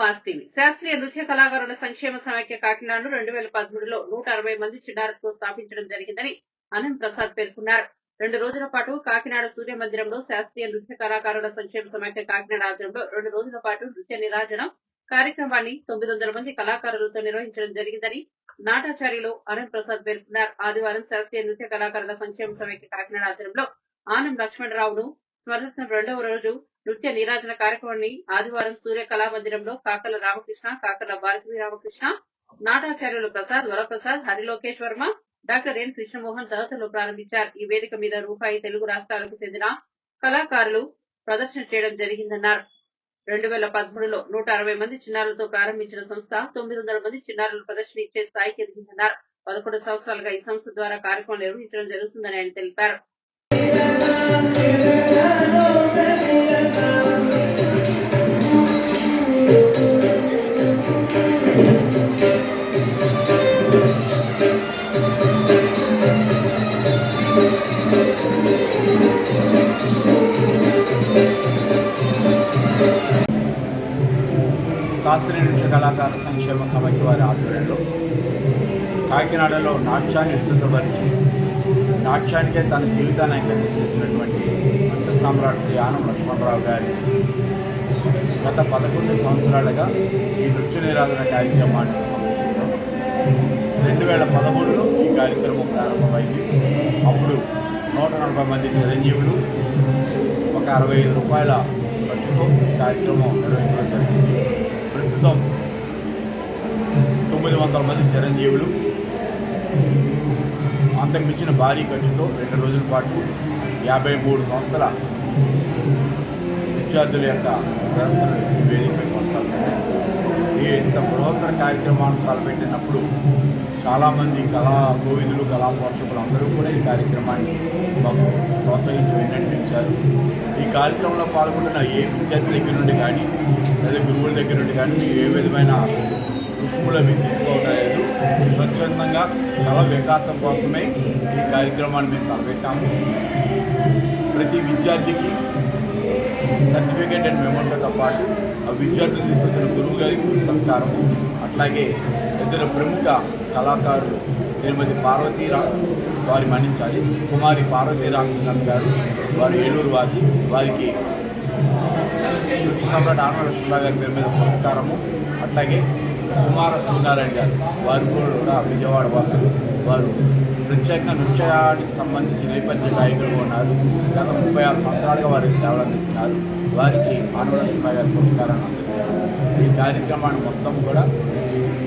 Mass TV శాస్త్రీయ నృత్య కళాకారుల సంక్షేమ సమాఖ్య కాకినాడను రెండు వేల పదమూడులో నూట అరవై మంది చిన్నారులతో స్థాపించడం జరిగిందని అనంత్ ప్రసాద్ పేర్కొన్నారు. రెండు రోజుల పాటు కాకినాడ సూర్య మందిరంలో శాస్త్రీయ నృత్య కళాకారుల సంక్షేమ సమాఖ్య కాకినాడ ఆధ్వర్యంలో రెండు రోజుల పాటు నృత్య నిరాజనం కార్యక్రమాన్ని తొమ్మిది వందల మంది కళాకారులతో నిర్వహించడం జరిగిందని నాటాచార్యులు అనంత్ ప్రసాద్ పేర్కొన్నారు. ఆదివారం శాస్త్రీయ నృత్య కళాకారుల సంక్షేమ సమాఖ్య కాకినాడ ఆధ్వర్యంలో ఆనం లక్ష్మణరావును స్మరించిన రెండవ రోజు నృత్య నీరాజన కార్యక్రమాన్ని ఆదివారం సూర్య కళామందిరంలో కాకల రామకృష్ణ కాకల భారతీ రామకృష్ణ నాటాచార్యులు ప్రసాద్ వరప్రసాద్ హరిలోకేష్ వర్మ డాక్టర్ ఎన్ కృష్ణమోహన్ తదితరులు ప్రారంభించారు. ఈ వేదిక మీద రూపాయి తెలుగు రాష్ట్రాలకు చెందిన కళాకారులు ప్రదర్శన చేయడం జరిగిందన్నారు. రెండు వేల పదమూడులో నూట అరవై మంది చిన్నారులతో ప్రారంభించిన సంస్థ తొమ్మిది వందల మంది చిన్నారులు ప్రదర్శన ఇచ్చే స్థాయికి ఎదిగిందన్నారు. పదకొండు సంవత్సరాలుగా ఈ సంస్థ ద్వారా కార్యక్రమం నిర్వహించడం జరుగుతుందని ఆయన తెలిపారు. శాస్త్రీయ నృత్య కళాకార సంక్షేమ సమితి వారి ఆధ్వర్యంలో కాకినాడలో నాట్యాన్ని విస్తృతపరిచి నాట్యానికే తన జీవితాన్ని అంకితం చేసినటువంటి నృత్య సామ్రాట్ శ్రీ ఆనం లక్ష్మణరావు గారి గత పదకొండు సంవత్సరాలుగా ఈ నృత్య నిరాధన కార్యక్రమాన్ని రెండు వేల పదమూడులో ఈ కార్యక్రమం ప్రారంభమైంది. అప్పుడు నూట నలభై మంది చిరంజీవులు ఒక అరవై ఐదు రూపాయల ఖర్చుతో ఈ కార్యక్రమం నిర్వహించడం జరిగింది. ప్రస్తుతం తొమ్మిది వందల మంది చిరంజీవులు అంతకుమించిన భారీ ఖర్చుతో రెండు రోజుల పాటు యాభై మూడు సంస్థల విద్యార్థుల యొక్క ప్రదర్శన ఈ వేదికపై కొనసాగుతుంది ఈ ఇంత బృహత్తర కార్యక్రమాన్ని తలపెట్టినప్పుడు చాలామంది కళా గోవిందులు కళా పోషకులు అందరూ కూడా ఈ కార్యక్రమాన్ని మాకు ప్రోత్సహించి విన్నటించారు ఈ కార్యక్రమంలో పాల్గొంటున్న ఏ విద్యార్థి దగ్గర నుండి కానీ లేదా గురువుల దగ్గర నుండి కానీ ఏ విధమైన రుసుములు అవి స్వచ్ఛందంగా కళ వికాసం కోసమే ఈ కార్యక్రమాన్ని మేము తలపెట్టాము. ప్రతి విద్యార్థికి సర్టిఫికేట్ అండ్ మెమోలతో పాటు ఆ విద్యార్థులు తీసుకొచ్చిన గురువు గారికి సత్కారం. అట్లాగే ఇద్దరు ప్రముఖ కళాకారులు శ్రీమతి పార్వతీరా వారి మన్నించాలి. కుమారి పార్వతీ రామచంద్రన్ గారు వారు ఏలూరు వాసి వారికి నృత్య సమ్రాట్ ఆనందలక్ష్మణ గారి పేరు మీద పురస్కారము. అట్లాగే కుమార సుందారాయణ గారు. వారు కూడా విజయవాడ వాసులు. వారు ప్రత్యేకంగా నృత్యానికి సంబంధించి నేపథ్య గాయకులు ఉన్నారు. గత ముప్పై ఆరు సంవత్సరాలుగా వారికి సేవలు అందిస్తున్నారు. వారికి ఆనందలక్ష్మణ గారి పురస్కారాన్ని అందిస్తున్నారు ఈ కార్యక్రమాన్ని మొత్తం కూడా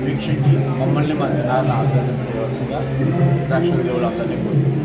వీక్షించి మమ్మల్ని మా జనాలను ఆశీర్వదించవలసిందిగా ప్రేక్షక దేవులందరినీ కోరుతున్నాను